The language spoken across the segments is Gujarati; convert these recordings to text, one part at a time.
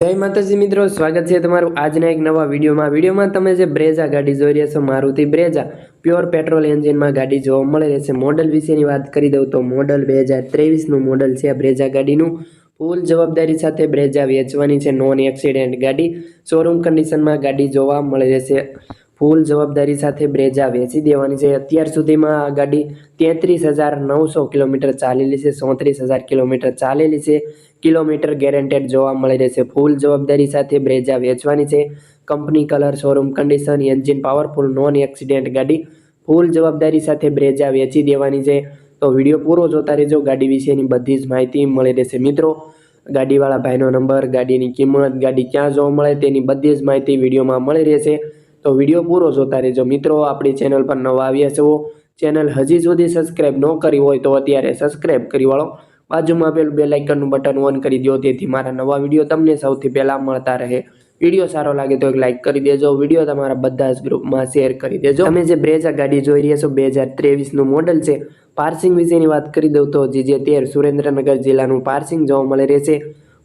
જય માતાજી મિત્રો, સ્વાગત છે તમારું આજના એક નવા વિડીયોમાં. વિડીયોમાં તમે જે બ્રેઝા ગાડી જોઈ રહ્યા છો, મારુતિ બ્રેઝા, પ્યોર પેટ્રોલ એન્જિનમાં ગાડી જોવા મળે રહેશે મોડલ વિશેની વાત કરી દઉં તો મોડલ બે હજાર ત્રેવીસનું મોડલ છે આ બ્રેઝા ગાડીનું. ફૂલ જવાબદારી સાથે બ્રેઝા વેચવાની છે. નોન એક્સિડેન્ટ ગાડી. શોરૂમ કન્ડિશનમાં ગાડી જોવા મળી રહેશે. ફૂલ જવાબદારી સાથે બ્રેઝા વેચી દેવાની છે. અત્યાર સુધીમાં આ ગાડી તેત્રીસ હજાર નવસો કિલોમીટર ચાલેલી છે ચોત્રીસ હજાર કિલોમીટર ચાલેલી છે. કિલોમીટર ગેરેન્ટેડ જોવા મળી રહેશે. ફૂલ જવાબદારી સાથે બ્રેજા વેચવાની છે. Company colour, showroom condition, engine powerful, non accident ગાડી ફૂલ જવાબદારી સાથે બ્રેજા વેચી દેવાની છે. તો વીડિયો પૂરો જોતા રહેજો. ગાડી વિશેની બધી જ માહિતી મળી રહેશે. મિત્રો, ગાડીવાળા ભાઈનો નંબર, ગાડીની કિંમત, ગાડી ક્યાં જોવા મળે તેની બધી જ માહિતી વિડીયોમાં મળી રહેશે. તો વીડિયો પૂરો જોતા રહેજો. મિત્રો, આપણી ચેનલ પર નવા આવ્યા છો ચેનલ હજી સુધી સબસ્ક્રાઈબ ન કરી હોય તો અત્યારે સબસ્ક્રાઈબ કરી વાળો. બાજુમાં આપેલું બે લાઇકનનું બટન ઓન કરી દો, તેથી મારા નવા વીડિયો તમને સૌથી પહેલાં મળતા રહે. વીડિયો સારો લાગે તો એક લાઇક કરી દેજો. વીડિયો તમારા બધા જ ગ્રુપમાં શેર કરી દેજો. તમે જે બ્રેઝા ગાડી જોઈ રહ્યા છો, બે હજાર ત્રેવીસનું મોડલ છે પાર્સિંગ વિશેની વાત કરી દઉં તો જીજે તેર સુરેન્દ્રનગર જિલ્લાનું પાર્સિંગ જોવા મળે રહેશે.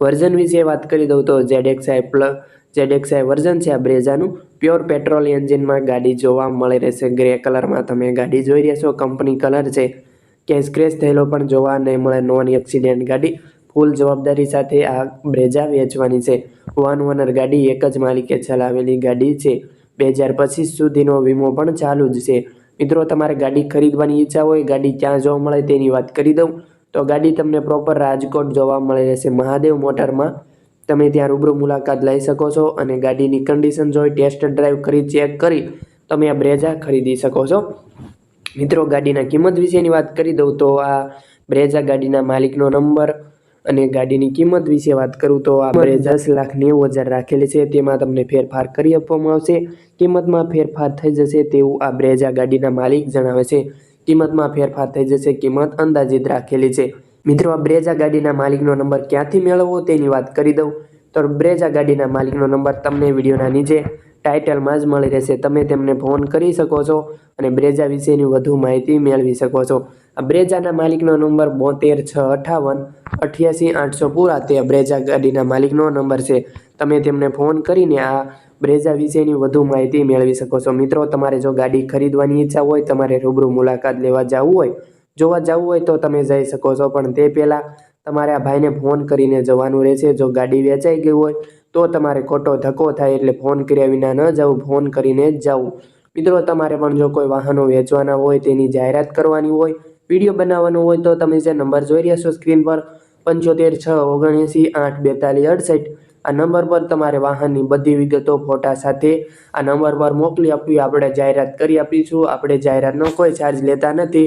વર્ઝન વિશે વાત કરી દઉં તો ઝેડએક્સઆઈ પ્લસ ઝેડએક્સઆઈ વર્ઝન છે આ બ્રેઝાનું પ્યોર પેટ્રોલ એન્જિનમાં ગાડી જોવા મળી રહેશે. ગ્રે કલરમાં તમે ગાડી જોઈ રહ્યા છો કંપની કલર છે. ક્યાંય સ્ક્રેચ થયેલો પણ જોવા નહીં મળે. નોન એક્સિડેન્ટ ગાડી. ફૂલ જવાબદારી સાથે આ બ્રેઝા વેચવાની છે. વન ઓનર ગાડી એક જ માલિકે ચલાવેલી ગાડી છે. બે હજાર પચીસ સુધીનો વીમો પણ ચાલુ જ છે. મિત્રો, તમારે ગાડી ખરીદવાની ઈચ્છા હોય, ગાડી ક્યાં જોવા મળે તેની વાત કરી દઉં. તો ગાડી તમને પ્રોપર રાજકોટ જોવા મળી રહેશે. મહાદેવ મોટરમાં તમે ત્યાં રૂબરૂ મુલાકાત લઈ શકો છો અને ગાડીની કન્ડિશન જોઈ ટેસ્ટ ડ્રાઈવ કરી ચેક કરી તમે આ બ્રેઝા ખરીદી શકો છો. મિત્રો, ગાડીના કિંમત વિશેની વાત કરી દઉં તો આ બ્રેઝા ગાડીના માલિકનો નંબર અને ગાડીની કિંમત વિશે વાત કરું તો આ બ્રેઝા દસ લાખ નેવું હજાર રાખેલી છે, તેમાં તમને ફેરફાર કરી આપવામાં આવશે. કિંમતમાં ફેરફાર થઈ જશે તેવું આ બ્રેઝા ગાડીના માલિક જણાવે છે. કિંમતમાં ફેરફાર થઈ જશે, કિંમત અંદાજિત રાખેલી છે. મિત્રો, આ બ્રેજા ગાડીના માલિકનો નંબર ક્યાંથી મેળવવો તેની વાત કરી દઉં. તો બ્રેજા ગાડીના માલિકનો નંબર તમને વિડીયોના નીચે ટાઇટલમાં જ મળી રહેશે. તમે તેમને ફોન કરી શકો છો અને બ્રેઝા વિશેની વધુ માહિતી મેળવી શકો છો. આ બ્રેઝાના માલિકનો નંબર બોતેર છ અઠાવન અઠ્યાસી આઠસો પૂરા તે બ્રેઝા ગાડીના માલિકનો નંબર છે. તમે તેમને ફોન કરીને આ બ્રેઝા વિશેની વધુ માહિતી મેળવી શકો છો. મિત્રો, તમારે જો ગાડી ખરીદવાની ઈચ્છા હોય, તમારે રૂબરૂ મુલાકાત લેવા જવું હોય જોવા જવું હોય તો તમે જઈ શકો છો. પણ તે પહેલાં તમારે આ ભાઈને ફોન કરીને જવાનું રહેશે. જો ગાડી વેચાઈ ગઈ હોય તો તમારે ખોટો ધક્કો થાય એટલે ફોન કર્યા વિના ન જવું, ફોન કરીને જ જવું. મિત્રો, તમારે પણ જો કોઈ વાહનો વેચવાના હોય તેની જાહેરાત કરવાની હોય, વીડિયો બનાવવાનો હોય તો તમે જે નંબર જોઈ રહ્યા છો સ્ક્રીન પર, પંચોતેર છ ઓગણએંસી આઠ બેતાલીસ અડસઠ, આ નંબર પર તમારે વાહનની બધી વિગતો, ફોટા સાથે આ નંબર પર મોકલી આપવી. આપણે જાહેરાત કરી આપીશું. આપણે જાહેરાતનો કોઈ ચાર્જ લેતા નથી.